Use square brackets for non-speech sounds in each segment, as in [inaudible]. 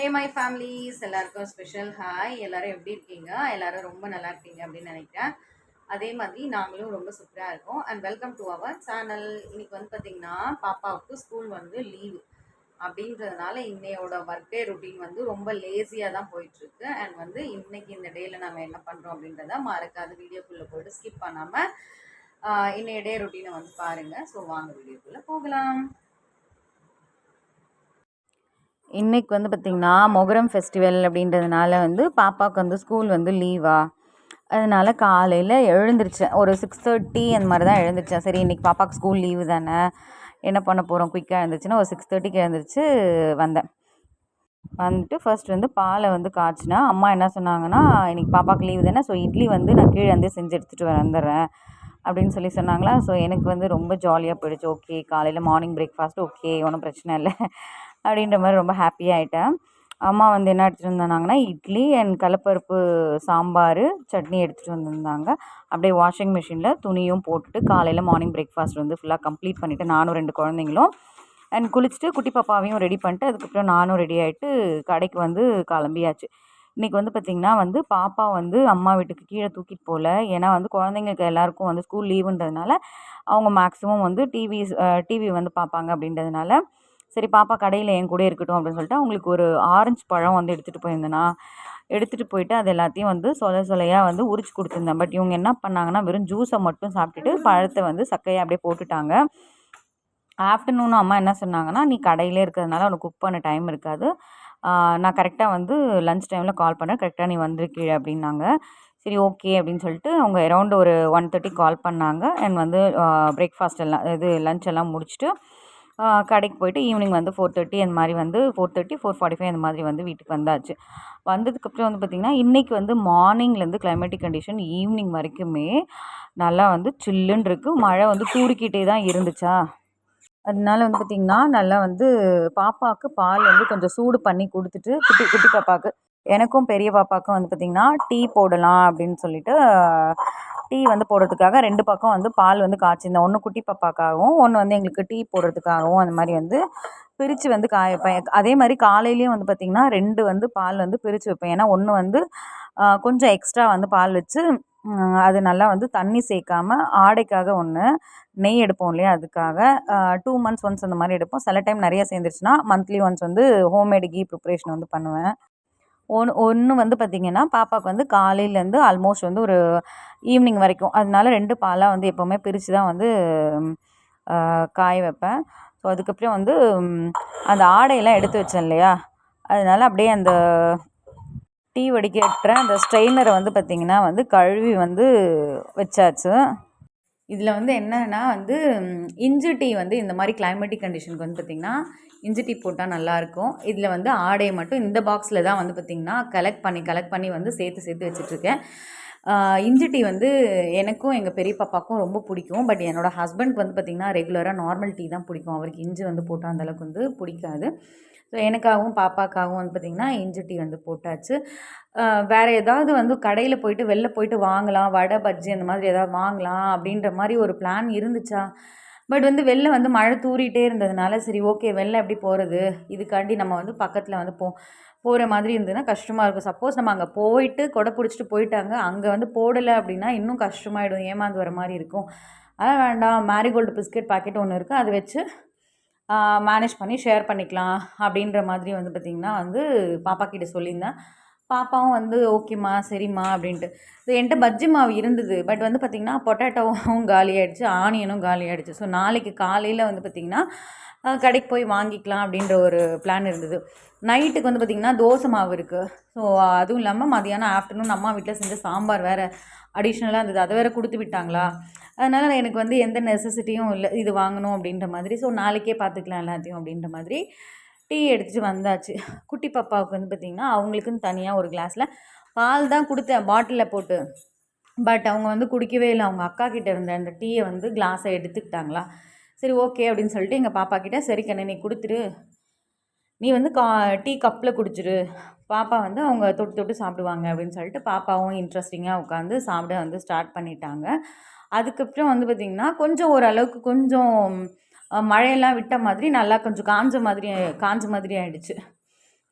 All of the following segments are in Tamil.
ஹே மை ஃபேமிலிஸ் எல்லாருக்கும் ஸ்பெஷல் ஹாய் எல்லாரும் எப்படி இருக்கீங்க? எல்லாரும் ரொம்ப நல்லா இருப்பீங்க அப்படின்னு நினைக்கிறேன். அதே மாதிரி நாங்களும் ரொம்ப சூப்பராக இருக்கோம். And welcome to our channel இன்னைக்கு வந்து பார்த்தீங்கன்னா பாப்பாவுக்கு ஸ்கூல் வந்து லீவு அப்படின்றதுனால இன்னையோட ஒர்க் டே ருட்டீன் வந்து ரொம்ப லேசியாக தான் போயிட்டுருக்கு. அண்ட் வந்து இன்னைக்கு இந்த டேயில் நாங்கள் என்ன பண்ணுறோம் அப்படின்றத மறக்காத வீடியோக்குள்ளே போயிட்டு ஸ்கிப் பண்ணாமல் இன்னைய டே ருட்டீனை வந்து பாருங்கள் ஸோ வாங்க வீடியோக்குள்ளே போகலாம். இன்றைக்கி வந்து பார்த்திங்கன்னா மொகரம் ஃபெஸ்டிவல் அப்படின்றதுனால வந்து பாப்பாவுக்கு வந்து ஸ்கூல் வந்து லீவா அதனால் காலையில் எழுந்திரிச்சேன். ஒரு சிக்ஸ் தேர்ட்டி அந்த மாதிரி தான் எழுந்திரிச்சேன். சரி இன்றைக்கி பாப்பாவுக்கு ஸ்கூல் லீவு தானே? என்ன பண்ண போகிறோம் குயிக்காக எழுந்திரிச்சுன்னா ஒரு சிக்ஸ் தேர்ட்டிக்கு எழுந்திரிச்சு வந்தேன். வந்துட்டு ஃபர்ஸ்ட் வந்து பாலை வந்து காய்ச்சினா அம்மா என்ன சொன்னாங்கன்னா இன்றைக்கி பாப்பாவுக்கு லீவு தானே? ஸோ இட்லி வந்து நான் கீழே வந்து செஞ்சு எடுத்துகிட்டு வந்துடுறேன். அப்படின்னு சொல்லி சொன்னாங்களா? ஸோ எனக்கு வந்து ரொம்ப ஜாலியாக போயிடுச்சு. ஓகே காலையில் மார்னிங் பிரேக்ஃபாஸ்ட் ஓகே ஒன்றும் பிரச்சனை இல்லை. அப்படின்ற மாதிரி ரொம்ப ஹாப்பியாக ஆகிட்டேன் அம்மா வந்து என்ன எடுத்துகிட்டு வந்தாங்கன்னா இட்லி அண்ட் கடலப்பருப்பு சாம்பார் சட்னி எடுத்துகிட்டு வந்திருந்தாங்க. அப்படியே வாஷிங் மிஷினில் துணியும் போட்டுட்டு காலையில் மார்னிங் பிரேக்ஃபாஸ்ட் வந்து ஃபுல்லாக கம்ப்ளீட் பண்ணிவிட்டு நானும் ரெண்டு குழந்தைங்களும் அண்ட் குளிச்சுட்டு குட்டி பாப்பாவையும் ரெடி பண்ணிட்டு அதுக்கப்புறம் நானும் ரெடி ஆகிட்டு கடைக்கு வந்து கிளம்பியாச்சு. இன்றைக்கி வந்து பார்த்திங்கன்னா வந்து பாப்பா வந்து அம்மா வீட்டுக்கு கீழே தூக்கிட்டு போகல ஏன்னா வந்து குழந்தைங்களுக்கு எல்லாருக்கும் வந்து ஸ்கூல் லீவுன்றதுனால அவங்க மேக்ஸிமம் வந்து டிவி டிவி வந்து பார்ப்பாங்க அப்படின்றதுனால சரி பாப்பா கடையில் என் கூட இருக்கட்டும் அப்படின்னு சொல்லிட்டு அவங்களுக்கு ஒரு ஆரஞ்சு பழம் வந்து எடுத்துகிட்டு போயிருந்தேன்னா எடுத்துகிட்டு போயிட்டு அது எல்லாத்தையும் வந்து சொல சொலையாக வந்து உரிச்சு கொடுத்துருந்தேன். பட் இவங்க என்ன பண்ணாங்கன்னா வெறும் ஜூஸை மட்டும் சாப்பிட்டுட்டு பழத்தை வந்து சக்கையை அப்படியே போட்டுட்டாங்க. ஆஃப்டர்நூன் அம்மா என்ன சொன்னாங்கன்னா நீ கடையிலே இருக்கிறதுனால உனக்கு குக் பண்ண டைம் இருக்காது. நான் கரெக்டாக வந்து லன்ச் டைமில் கால் பண்ணேன். கரெக்டாக நீ வந்துரு அப்படின்னாங்க. சரி ஓகே அப்படின்னு சொல்லிட்டு அவங்க அரௌண்ட் ஒரு ஒன் தேர்ட்டி கால் பண்ணாங்க. அண்ட் வந்து பிரேக்ஃபாஸ்ட் எல்லாம் இது லஞ்ச் எல்லாம் முடிச்சுட்டு கடைக்கு போயிட்டு ஈவினிங் வந்து ஃபோர் தேர்ட்டி அந்த மாதிரி வந்து four thirty four forty five அந்த மாதிரி வந்து வீட்டுக்கு வந்தாச்சு. வந்ததுக்கப்புறம் வந்து பார்த்திங்கன்னா இன்றைக்கி வந்து மார்னிங்லேருந்து கிளைமேட்டிக் கண்டிஷன் ஈவினிங் வரைக்குமே நல்லா வந்து சில்லுன்னு இருக்குது மழை வந்து தூரிக்கிட்டே தான் இருந்துச்சா? அதனால வந்து பார்த்திங்கன்னா நல்லா வந்து பாப்பாவுக்கு பால் வந்து கொஞ்சம் சூடு பண்ணி கொடுத்துட்டு குட்டி குட்டி பாப்பாவுக்கு எனக்கும் பெரிய பாப்பாவுக்கும் வந்து பார்த்திங்கன்னா டீ போடலாம் அப்படின்னு சொல்லிட்டு டீ வந்து போடுறதுக்காக ரெண்டு பக்கம் வந்து பால் வந்து காய்ச்சிருந்தேன். ஒன்று குட்டி பாப்பாக்காகவும் ஒன்று வந்து எங்களுக்கு டீ போடுறதுக்காகவும் அந்த மாதிரி வந்து பிரித்து வந்து காய வைப்பேன். அதே மாதிரி காலையிலேயும் வந்து பார்த்திங்கன்னா ரெண்டு வந்து பால் வந்து பிரித்து வைப்பேன். ஏன்னா ஒன்று வந்து கொஞ்சம் எக்ஸ்ட்ரா வந்து பால் வச்சு அது நல்லா வந்து தண்ணி சேர்க்காம ஆடைக்காக ஒன்று நெய் எடுப்போம் இல்லையா அதுக்காக. டூ மந்த்ஸ் ஒன்ஸ் அந்த மாதிரி எடுப்போம். சில டைம் நிறைய சேர்ந்துருச்சுன்னா மந்த்லி ஒன்ஸ் வந்து ஹோம்மேடு கீ ப்ரிப்ரேஷன் வந்து பண்ணுவேன். ஒன்று ஒன்று வந்து பார்த்திங்கன்னா பாப்பாவுக்கு வந்து காலையிலேருந்து ஆல்மோஸ்ட் வந்து ஒரு ஈவினிங் வரைக்கும். அதனால ரெண்டு பாலாக வந்து எப்போவுமே பிரித்து தான் வந்து காய வைப்பேன். ஸோ அதுக்கப்புறம் வந்து அந்த ஆடையெல்லாம் எடுத்து வச்சேன் இல்லையா? அதனால அப்படியே அந்த டீ வடிகட்டுற அந்த ஸ்ட்ரெயினரை வந்து பார்த்திங்கன்னா வந்து கழுவி வந்து வச்சாச்சு. இதில் வந்து என்னென்னா வந்து இஞ்சி டீ வந்து இந்த மாதிரி கிளைமேட்டிக் கண்டிஷனுக்கு வந்து பார்த்திங்கன்னா இஞ்சி டீ போட்டால் நல்லாயிருக்கும் இதில் வந்து ஆடையை மட்டும் இந்த பாக்ஸில் தான் வந்து பார்த்திங்கன்னா கலெக்ட் பண்ணி கலெக்ட் பண்ணி வந்து சேர்த்து சேர்த்து வச்சுட்ருக்கேன் இஞ்சி டீ வந்து எனக்கும் எங்கள் பெரிய பாப்பாக்கும் ரொம்ப பிடிக்கும். பட் என்னோடய ஹஸ்பண்ட்க்கு வந்து பார்த்திங்கன்னா ரெகுலராக நார்மல் டீ தான் பிடிக்கும். அவருக்கு இஞ்சி வந்து போட்டால் அந்தளவுக்கு வந்து பிடிக்காது. ஸோ எனக்காகவும் பாப்பாக்காகவும் வந்து பார்த்திங்கன்னா இஞ்சி டீ வந்து போட்டாச்சு. வேறு ஏதாவது வந்து கடையில் போயிட்டு வெளில போயிட்டு வாங்கலாம் வடை பஜ்ஜி அந்த மாதிரி ஏதாவது வாங்கலாம் அப்படின்ற மாதிரி ஒரு பிளான் இருந்துச்சா? பட் வந்து வெளில வந்து மழை தூறிட்டே இருந்ததுனால சரி ஓகே வெளில எப்படி போகிறது இதுக்காண்டி நம்ம வந்து பக்கத்தில் வந்து போ போகிற மாதிரி இருந்ததுன்னா கஷ்டமாக இருக்கும். சப்போஸ் நம்ம அங்கே போயிட்டு கொடை பிடிச்சிட்டு போயிட்டாங்க அங்கே வந்து போடலை அப்படின்னா இன்னும் கஷ்டமாயிடும் ஏமாந்து வர மாதிரி இருக்கும். அதெல்லாம் வேண்டாம். மேரிகோல்டு பிஸ்கெட் பாக்கெட் ஒன்று இருக்குது அதை வச்சு மேனேஜ் பண்ணி ஷேர் பண்ணிக்கலாம் அப்படின்ற மாதிரி வந்து பார்த்திங்கன்னா வந்து பாப்பா கிட்ட சொல்லியிருந்தேன். பாப்பாவும் வந்து ஓகேம்மா சரிம்மா அப்படின்ட்டு. ஸோ என்கிட்ட பஜ்ஜி மாவு இருந்தது. பட் வந்து பார்த்திங்கன்னா பொட்டேட்டோவும் காலி ஆகிடுச்சு ஆனியனும் காலி ஆகிடுச்சு ஸோ நாளைக்கு காலையில் வந்து பார்த்திங்கன்னா கடைக்கு போய் வாங்கிக்கலாம் அப்படின்ற ஒரு பிளான் இருந்தது. நைட்டுக்கு வந்து பார்த்திங்கன்னா தோசை மாவு இருக்குது ஸோ அதுவும் இல்லாமல் மதியானம் ஆஃப்டர்நூன் அம்மா வீட்டில் செஞ்ச சாம்பார் வேறு அடிஷ்னலாக இருந்தது. அதை வேறு கொடுத்து விட்டாங்களா? அதனால் எனக்கு வந்து எந்த நெசசிட்டியும் இல்லை இது வாங்கணும் அப்படின்ற மாதிரி. ஸோ நாளைக்கே பார்த்துக்கலாம் எல்லாத்தையும் அப்படின்ற மாதிரி டீ எடுத்துகிட்டு வந்தாச்சு. குட்டி பாப்பாவுக்கு வந்து பார்த்திங்கன்னா அவங்களுக்குன்னு தனியாக ஒரு கிளாஸில் பால் தான் கொடுத்தேன். பாட்டிலில் போட்டு. பட் அவங்க வந்து குடிக்கவே இல்லை. அவங்க அக்கா கிட்டே இருந்த அந்த டீயை வந்து கிளாஸை எடுத்துக்கிட்டாங்களா. சரி ஓகே அப்படின்னு சொல்லிட்டு எங்கள் பாப்பா கிட்டே சரி கண்ணு நீ கொடுத்துரு. நீ வந்து கா டீ கப்பில் குடிச்சிரு. பாப்பா வந்து அவங்க தொட்டு தொட்டு சாப்பிடுவாங்க. அப்படின்னு சொல்லிட்டு பாப்பாவும் இன்ட்ரெஸ்டிங்காக உட்காந்து சாப்பிட வந்து ஸ்டார்ட் பண்ணிட்டாங்க. அதுக்கப்புறம் வந்து பார்த்திங்கன்னா கொஞ்சம் ஓரளவுக்கு கொஞ்சம் மழையெல்லாம் விட்ட மாதிரி நல்லா கொஞ்சம் காஞ்ச மாதிரி காஞ்ச மாதிரி ஆகிடுச்சு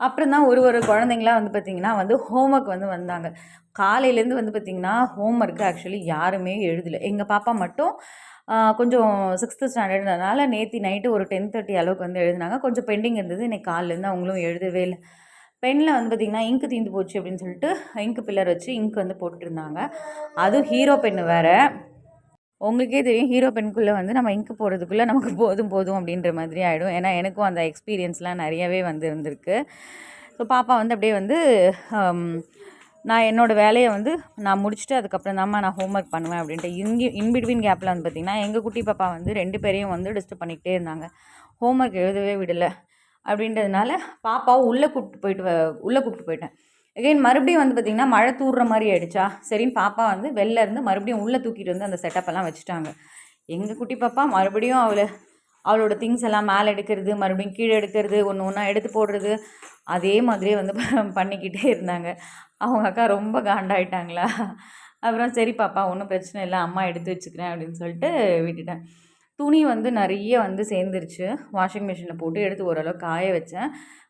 அப்புறம் தான் ஒரு ஒரு குழந்தைங்களாம் வந்து பார்த்திங்கன்னா வந்து ஹோம்ஒர்க் வந்து வந்தாங்க. காலையிலேருந்து வந்து பார்த்திங்கன்னா ஹோம் ஒர்க்கு ஆக்சுவலி யாருமே எழுதலை. எங்கள் பாப்பா மட்டும் கொஞ்சம் சிக்ஸ்த்து ஸ்டாண்டர்ட்னால நேற்று நைட்டு ஒரு டென் தேர்ட்டி அளவுக்கு வந்து எழுதினாங்க. கொஞ்சம் பெண்டிங் இருந்தது. இன்னைக்கு காலிலேருந்து அவங்களும் எழுதவே இல்லை. பெண்ணில் வந்து பார்த்திங்கன்னா இங்கு தீந்து போச்சு அப்படின்னு சொல்லிட்டு இங்கு பில்லர் வச்சு இங்க் வந்து போட்டுருந்தாங்க அதுவும் ஹீரோ பென்னு வேறு. உங்களுக்கே தெரியும் ஹீரோ பெண்குள்ளே வந்து நம்ம இங்கு போடுறதுக்குள்ளே நமக்கு போதும் போதும் அப்படின்ற மாதிரி ஆகிடும் ஏன்னா எனக்கும் அந்த எக்ஸ்பீரியன்ஸ்லாம் நிறையவே வந்து இருந்திருக்கு. ஸோ பாப்பா வந்து அப்படியே வந்து நான் என்னோடய வேலையை வந்து நான் முடிச்சுட்டு அதுக்கப்புறம் தாம்மா நான் ஹோம்ஒர்க் பண்ணுவேன் அப்படின்ட்டு இங்கே இன்பிட்வீன் கேப்பில் வந்து பார்த்திங்கன்னா எங்கள் குட்டி பாப்பா வந்து ரெண்டு பேரையும் வந்து டிஸ்டர்ப் பண்ணிக்கிட்டே இருந்தாங்க. ஹோம்ஒர்க் எழுதவே விடலை அப்படின்றதுனால பாப்பாவும் உள்ளே கூப்பிட்டு போயிட்டு வ- உள்ளே கூப்பிட்டு போயிட்டேன். எகைன் மறுபடியும் வந்து பார்த்திங்கன்னா மழை தூடுற மாதிரி ஆயிடுச்சா? சரின்னு பாப்பா வந்து வெளில இருந்து மறுபடியும் உள்ளே தூக்கிட்டு வந்து அந்த செட்டப்பெல்லாம் வச்சுட்டாங்க. எங்கள் குட்டி பாப்பா மறுபடியும் அவளை அவளோட திங்ஸ் எல்லாம் மேலே எடுக்கிறது மறுபடியும் கீழே எடுக்கிறது ஒன்று ஒன்றா எடுத்து போடுறது அதே மாதிரியே வந்து ப- [laughs] பண்ணிக்கிட்டே இருந்தாங்க. அவங்க அக்கா ரொம்ப காண்டாயிட்டாங்களா? அப்புறம் சரி பாப்பா ஒன்றும் பிரச்சனை இல்லை அம்மா எடுத்து வச்சுக்கிறேன் அப்படின்னு சொல்லிட்டு விட்டுட்டேன். துணி வந்து நிறைய வந்து சேர்ந்துருச்சு. வாஷிங் மிஷினில் போட்டு எடுத்து ஓரளவு காய வச்சேன்.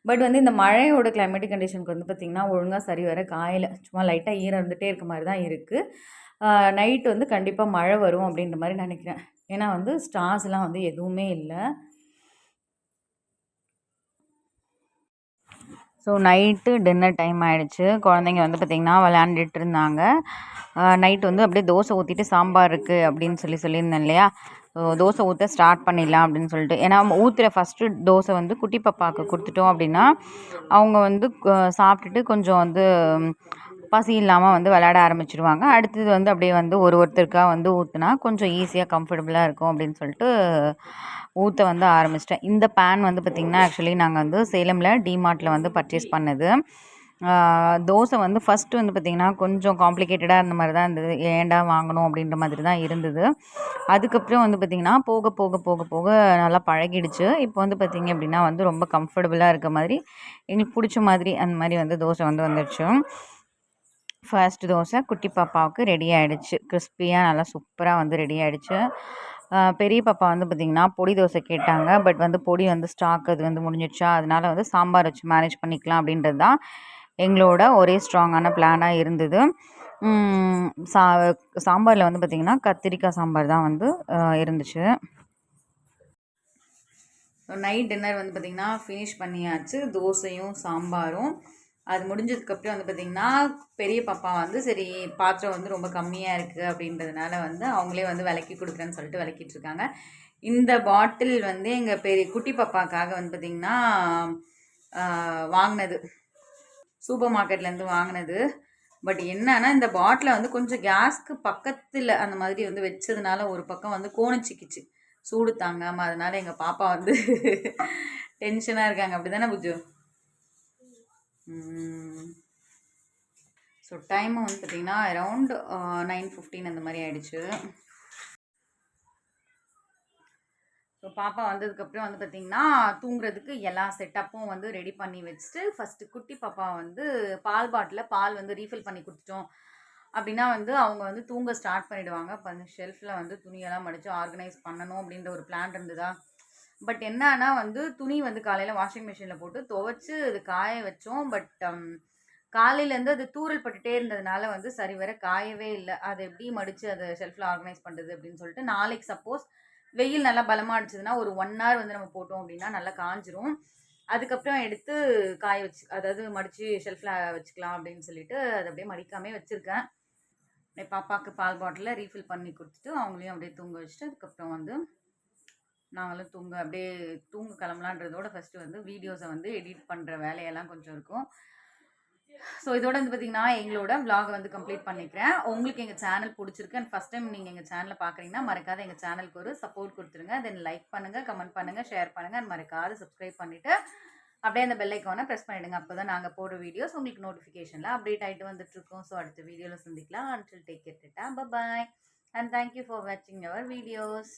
பட் வந்து இந்த மழையோட கிளைமேட்டிக் கண்டிஷனுக்கு வந்து பார்த்திங்கன்னா ஒழுங்காக சரி வர காயலை. சும்மா லைட்டாக ஈரம் இருந்துகிட்டே இருக்க மாதிரி தான் இருக்குது நைட் வந்து கண்டிப்பாக மழை வரும் அப்படின்ற மாதிரி நினைக்கிறேன். ஏன்னா வந்து ஸ்டார்ஸ்லாம் வந்து எதுவுமே இல்லை. ஸோ நைட்டு டின்னர் டைம் ஆகிடுச்சு குழந்தைங்க வந்து பார்த்திங்கன்னா விளையாண்டுட்டு இருந்தாங்க நைட் வந்து அப்படியே தோசை ஊற்றிட்டு சாம்பார் இருக்குது அப்படின்னு சொல்லி சொல்லியிருந்தேன் இல்லையா? ஸோ தோசை ஊற்ற ஸ்டார்ட் பண்ணிடலாம் அப்படின்னு சொல்லிட்டு. ஏன்னா ஊற்றுற ஃபஸ்ட்டு தோசை வந்து குட்டி பாப்பாவுக்கு கொடுத்துட்டோம் அப்படின்னா அவங்க வந்து சாப்பிட்டுட்டு கொஞ்சம் வந்து பசி இல்லாமல் வந்து விளையாட ஆரம்பிச்சிடுவாங்க அடுத்தது வந்து அப்படியே வந்து ஒரு ஒருத்தருக்காக வந்து ஊற்றுனா கொஞ்சம் ஈஸியாக கம்ஃபர்டபுளாக இருக்கும் அப்படின்னு சொல்லிட்டு ஊற்ற வந்து ஆரம்பிச்சிட்டேன். இந்த பேன் வந்து பார்த்திங்கன்னா ஆக்சுவலி நாங்கள் வந்து சேலமில் டிமார்ட்டில் வந்து பர்ச்சேஸ் பண்ணது. தோசை வந்து ஃபஸ்ட்டு வந்து பார்த்திங்கன்னா கொஞ்சம் காம்ப்ளிகேட்டடாக இருந்த மாதிரி தான் இருந்தது. ஏன்டா வாங்கணும் அப்படின்ற மாதிரி தான் இருந்தது. அதுக்கப்புறம் வந்து பார்த்திங்கன்னா போக போக போக போக நல்லா பழகிடுச்சு. இப்போ வந்து பார்த்திங்க அப்படின்னா வந்து ரொம்ப கம்ஃபர்டபுளாக இருக்க மாதிரி எங்களுக்கு பிடிச்ச மாதிரி அந்த மாதிரி வந்து தோசை வந்து வந்துடுச்சு ஃபர்ஸ்ட் தோசை குட்டி பாப்பாவுக்கு ரெடி ஆகிடுச்சு கிறிஸ்பியாக நல்லா சூப்பராக வந்து ரெடி ஆகிடுச்சு பெரிய பாப்பா வந்து பார்த்திங்கன்னா பொடி தோசை கேட்டாங்க. பட் வந்து பொடி வந்து ஸ்டாக் அது வந்து முடிஞ்சிடுச்சா அதனால வந்து சாம்பார் வச்சு மேனேஜ் பண்ணிக்கலாம் அப்படின்றது தான் எங்களோட ஒரே ஸ்ட்ராங்கான பிளானாக இருந்தது. சா சாம்பாரில் வந்து பார்த்திங்கன்னா கத்திரிக்காய் சாம்பார் தான் வந்து இருந்துச்சு. நைட் டின்னர் வந்து பார்த்திங்கன்னா ஃபினிஷ் பண்ணியாச்சு. தோசையும் சாம்பாரும். அது முடிஞ்சதுக்கப்புறம் வந்து பார்த்திங்கன்னா பெரிய பாப்பா வந்து சரி பாத்திரம் வந்து ரொம்ப கம்மியாக இருக்குது அப்படின்றதுனால வந்து அவங்களே வந்து விலக்கி கொடுக்குறேன்னு சொல்லிட்டு விளக்கிட்டு இருக்காங்க. இந்த பாட்டில் வந்து எங்கள் பெரிய குட்டி பாப்பாக்காக வந்து பார்த்திங்கன்னா வாங்கினது. சூப்பர் மார்க்கெட்லேருந்து வாங்கினது. பட் என்னன்னா இந்த பாட்டிலை வந்து கொஞ்சம் கேஸ்க்கு பக்கத்தில் அந்த மாதிரி வந்து வச்சதுனால ஒரு பக்கம் வந்து கோணிச்சிக்கிச்சு. சூடு தாங்காமல் அதனால எங்கள் பாப்பா வந்து [laughs] டென்ஷனாக இருக்காங்க. அப்படி தானே புஜு? ஸோ டைம் வந்து பார்த்திங்கன்னா அரவுண்ட் நைன் ஃபிஃப்டீன் அந்த மாதிரி ஆயிடுச்சு. ஸோ பாப்பா வந்ததுக்கப்புறம் வந்து பார்த்திங்கன்னா தூங்குறதுக்கு எல்லா செட்டப்பும் வந்து ரெடி பண்ணி வச்சுட்டு ஃபஸ்ட்டு குட்டி பாப்பா வந்து பால் பாட்டிலில் பால் வந்து ரீஃபில் பண்ணி கொடுத்துட்டோம் அப்படின்னா வந்து அவங்க வந்து தூங்க ஸ்டார்ட் பண்ணிவிடுவாங்க அப்போ ஷெல்ஃபில் வந்து துணியெல்லாம் மடித்து ஆர்கனைஸ் பண்ணணும் அப்படின்ற ஒரு பிளான் இருந்ததா? பட் என்னன்னா வந்து துணி வந்து காலையில் வாஷிங் மிஷினில் போட்டு துவைச்சு அது காய வச்சோம். பட் காலையிலேருந்து அது தூறல் பட்டுட்டே இருந்ததுனால வந்து சரி வர காயவே இல்லை. அதை எப்படி மடித்து அதை ஷெல்ஃபில் ஆர்கனைஸ் பண்ணுறது அப்படின்னு சொல்லிட்டு நாளைக்கு சப்போஸ் வெயில் நல்லா பலமாக அடிச்சதுன்னா ஒரு ஒன் ஹவர் வந்து நம்ம போட்டோம் அப்படின்னா நல்லா காஞ்சிரும். அதுக்கப்புறம் எடுத்து காய வச்சு அதாவது மடித்து ஷெல்ஃபில் வச்சுக்கலாம் அப்படின்னு சொல்லிட்டு அதை அப்படியே மடிக்காமே வச்சுருக்கேன். என் பாப்பாவுக்கு பால் பாட்டிலில் ரீஃபில் பண்ணி கொடுத்துட்டு அவங்களையும் அப்படியே தூங்க வச்சுட்டு அதுக்கப்புறம் வந்து நாங்களும் தூங்க அப்படியே தூங்க கிளம்பலான்றதோட ஃபஸ்ட்டு வந்து வீடியோஸை வந்து எடிட் பண்ணுற வேலையெல்லாம் கொஞ்சம் இருக்கும். ஸோ இதோட வந்து பார்த்தீங்கன்னா எங்களோட விலாகை வந்து கம்ப்ளீட் பண்ணிக்கிறேன். உங்களுக்கு எங்கள் சேனல் பிடிச்சிருக்கு அண்ட் ஃபஸ்ட் டைம் நீங்கள் எங்கள் சேனலை பார்க்குறீங்கன்னா மறக்காத எங்கள் சேனலுக்கு ஒரு சப்போர்ட் கொடுத்துருங்க. தென் லைக் பண்ணுங்கள் கமெண்ட் பண்ணுங்கள் ஷேர் பண்ணுங்கள் அண்ட் மறக்காத சப்ஸ்கிரைப் பண்ணிவிட்டு அப்படியே அந்த பெல் ஐக்கானை ப்ரெஸ் பண்ணிவிடுங்க அப்போ தான் நாங்கள் போடுற வீடியோஸ் உங்களுக்கு நோட்டிஃபிகேஷனில் அப்டேட் ஆகிட்டு வந்துட்டுருக்கோம் ஸோ அடுத்த வீடியோவில் சந்திக்கலாம். அன்டில் டேக் கேட்டுட்டா பாய் அண்ட் தேங்க்யூ ஃபார் வாட்சிங் அவர் வீடியோஸ்